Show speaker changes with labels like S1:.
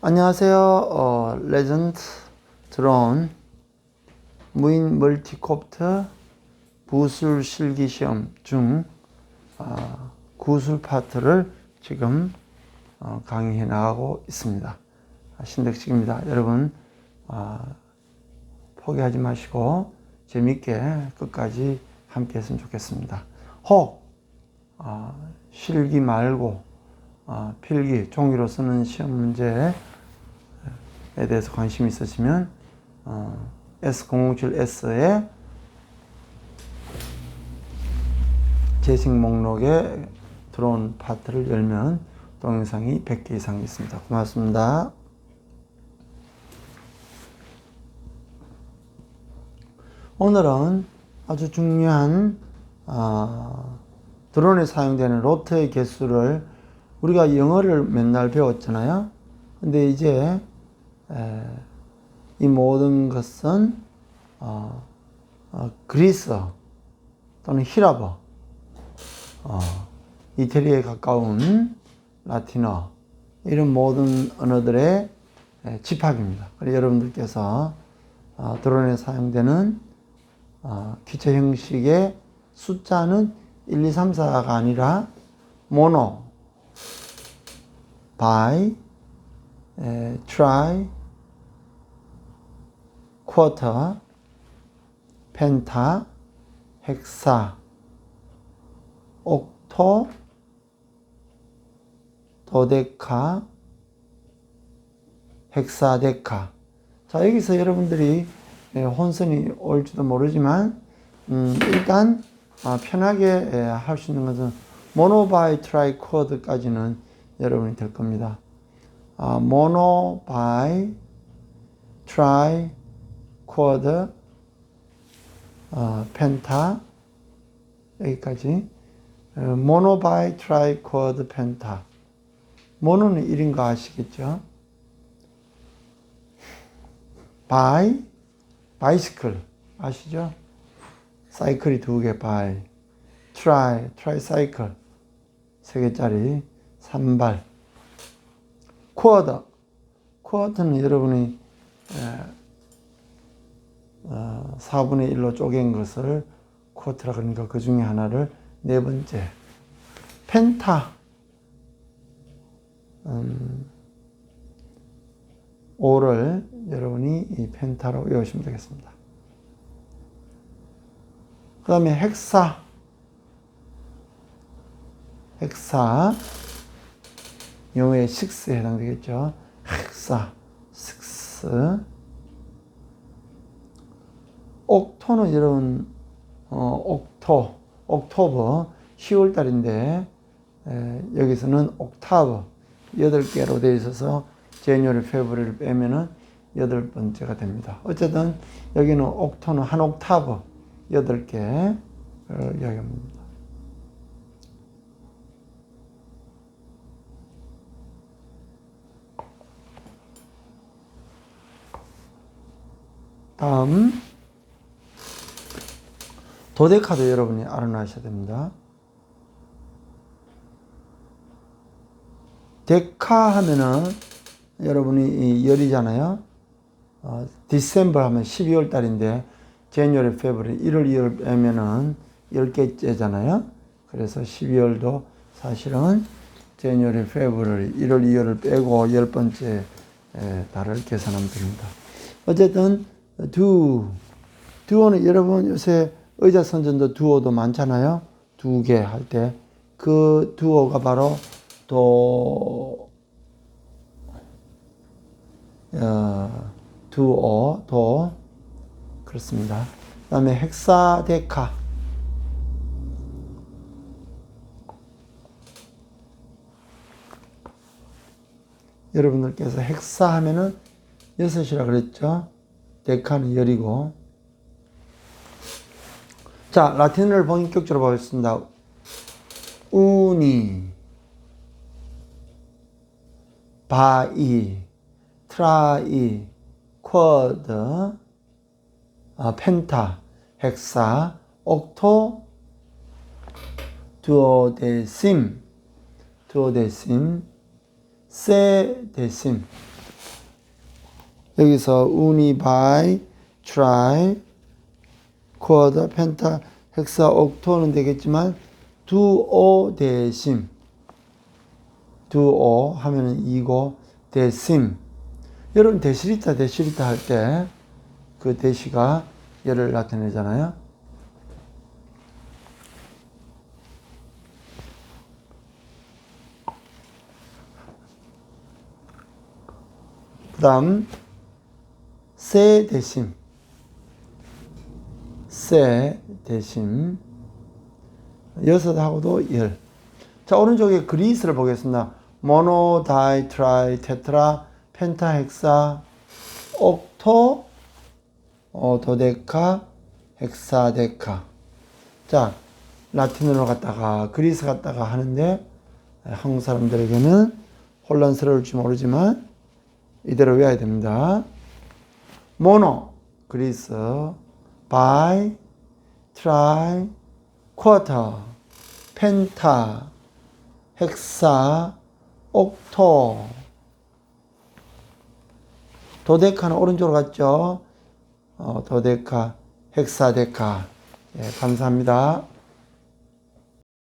S1: 안녕하세요. 어, 레전드 드론 무인 멀티콥터 부술 실기 시험 중 어, 구술 파트를 지금 어, 강의해 나가고 있습니다. 아, 신덕식입니다. 여러분 어, 포기하지 마시고 재밌게 끝까지 함께 했으면 좋겠습니다. 혹 어, 실기 말고 어, 필기 종이로 쓰는 시험 문제에 대해서 관심이 있으시면 어, S007S의 재생 목록에 들어온 파트를 열면 동영상이 100개 이상 있습니다. 고맙습니다. 오늘은 아주 중요한 어, 드론에 사용되는 로트의 개수를 우리가 영어를 맨날 배웠잖아요. 근데 이제 에, 이 모든 것은 어, 어, 그리스 또는 히라버, 어, 이태리에 가까운 라틴어 이런 모든 언어들의 에, 집합입니다. 그래서 여러분들께서 어, 드론에 사용되는 어, 기체 형식의 숫자는 1, 2, 3, 4가 아니라 모노, 바이, 에, try, quarter, 펜타, 헥사, 옥토, 도데카, 헥사데카. 자, 여기서 여러분들이 예, 혼선이 올지도 모르지만, 음, 일단, 아, 편하게 예, 할수 있는 것은 모노바이 트라이 코드까지는 여러분이 될 겁니다. 아, 모노 바이 트라이 코드 어, 펜타 여기까지 어, 모노 바이 트라이 코드 펜타 모노는 1인 거 아시겠죠? 바이 바이시클 아시죠? 사이클이 두개 트라이 트라이 사이클 세 개짜리 산발. 쿼더 쿼터는 여러분이 에, 어, 4분의 1로 쪼갠 것을 쿼터라 그러니까 그 중에 하나를 네 번째. 펜타. 음, 5를 여러분이 이 펜타로 외우시면 되겠습니다. 그 다음에 헥사. 헥사 영어의 6에 해당되겠죠. 헥사 6 옥토는 여러분 어, 옥토 옥토버 10월 달인데 에, 여기서는 옥타브 8개로 되어 있어서 제뉴얼 페브리를 빼면은 여덟 번째가 됩니다. 어쨌든 여기는 옥토는 한 옥타브 8개 이야기합니다. 다음 도데카도 여러분이 알아놔셔야 됩니다. 데카 하면은 여러분이 이 열이잖아요. 어, 디셈버 하면 12월 달인데 제뉴얼 페브리 1월 2월 빼면은 10개째잖아요. 그래서 12월도 사실은 제뉴얼 페브리 1월 2월을 빼고 10번째 달을 계산하면 됩니다. 어쨌든 두 두어는 여러분 요새 의자 선전도 두어도 많잖아요. 두 개 할 때 그 두어가 바로 도 어, 두어 도 그렇습니다. 그 다음에 헥사데카 여러분들께서 헥사 하면은 여섯이라 그랬죠. 데카는 열이고. 자 라틴어를 본격적으로 보겠습니다. 우니. 바이. 트라이. 쿼드. 어, 펜타. 헥사. 옥토. 두오데심. 두오데심. 세데심 여기서 우니, 바이, 트라이, 쿼더, 펜타, 헥사, 옥토는 되겠지만 두오 대심 두오 하면은 이고 대심 여러분 대시리타 대시리타 할 때 그 대시가 열을 나타내잖아요. 그 다음 세 대심 세 대심 여섯하고도 열. 자 오른쪽에 그리스를 보겠습니다. 모노, 다이, 트라이, 테트라, 펜타, 헥사, 옥토, 어, 도데카, 헥사데카. 자 라틴어로 갔다가 그리스 갔다가 하는데 한국 사람들에게는 혼란스러울지 모르지만 이대로 외워야 됩니다. 모노 그리스 바이 트라이 쿼터 펜타 헥사 옥토 도데카는 오른쪽으로 갔죠. 어, 도데카 헥사데카 예, 감사합니다.